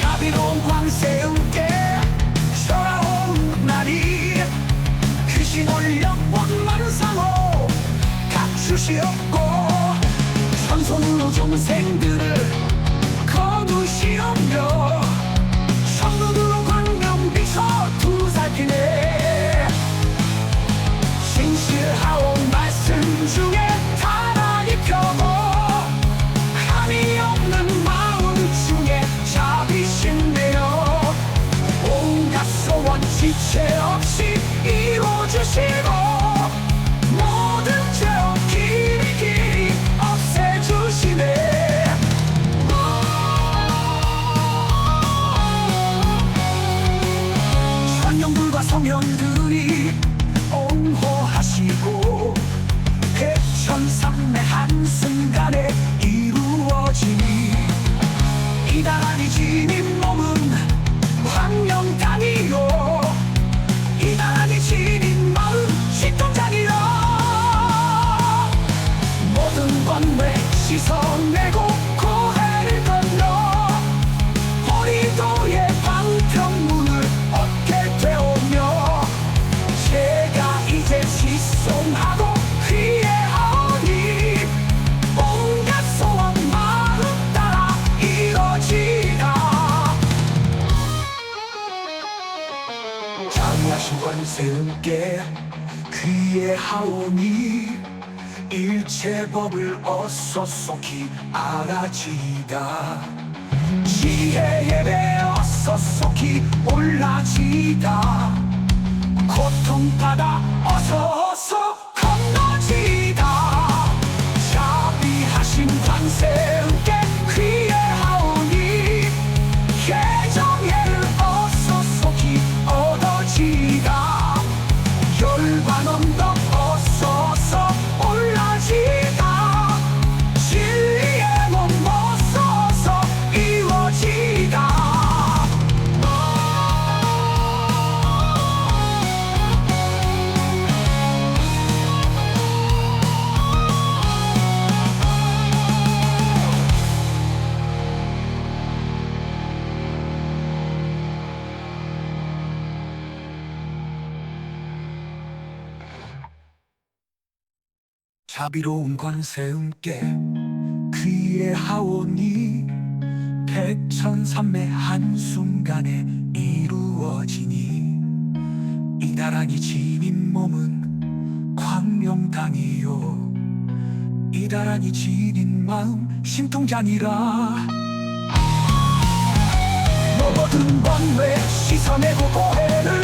자비로운 광세음께 돌아온 날이 귀신 올려 원만한 상호 갖추시옵고 선손으로 종생들을 거두시옵며 성눈으로 광명 비춰 두살피네 지체 없이 이루어주시고 모든 죄업 길이 길이 없애주시네. 천년들과 성현들이 옹호하시고 백천삼매 한순 씻어내고 고해를 건너 호리도의 방평문을 얻게 되오며 제가 이제 시송하고 귀해하오니 온갖 소원 마음 따라 이뤄지다 장하신 관세음께 귀해하오니 일체 법을 어서 속히 알아지다. 지혜 예배 어서 속히 올라지다. 고통받아 어서 어서 자비로운 관세음께 귀해하오니 백천삼매 한순간에 이루어지니 이다란이 지닌 몸은 광명당이요. 이다란이 지닌 마음 신통자니라. 모든 번뇌 씻어내고 고해를